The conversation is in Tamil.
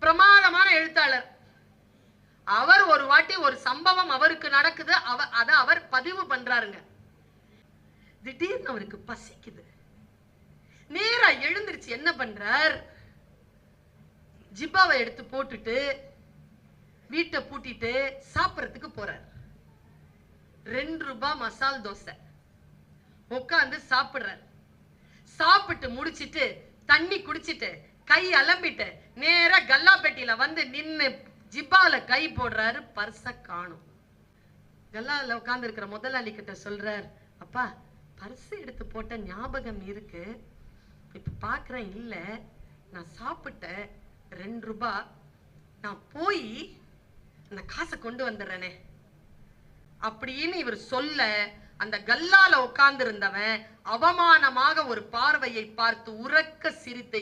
பிரமாதமான எழுத்தாளர். அவர் ஒரு வாட்டி ஒரு சம்பவம் அவருக்கு நடக்குது அவ அத அவர் பதிவு பண்றாருங்க. திடீர்னு அவருக்கு பசிக்குது. நேரா எழுந்திருச்சு என்ன பண்றார்? ஜிப்பாவை எடுத்து போட்டுட்டு வீட்டை பூட்டிட்டு சாப்பிட்றதுக்கு போறார். ரெண்டு ரூபாய் மசால் தோசை. உட்காந்து சாப்பிடுறார். சாப்பிட்டு முடிச்சிட்டு தண்ணி குடிச்சிட்டு கை அலம்பிட்டு நேரா கல்லாப்பெட்டியில வந்து நின்னு ஜிப்பால கை போடுறாரு பர்ச காணும் கல்லால உட்கார்ந்து இருக்கிற முதலாளி கிட்ட சொல்றார் அப்பா பர்ஸ் எடுத்து போட்ட ஞாபகம் இருக்கு. இப்ப பாக்குறேன் இல்ல. நான் சாப்பிட்டேன் ரெண்டு ரூபா நான் போய் அந்த காசை கொண்டு வந்துடுறேனே. அப்படின்னு இவர் சொல்ல அந்த கல்லால உட்கார்ந்து இருந்தவன் அவமானமாக ஒரு பார்வையை பார்த்து உறக்க சிரித்த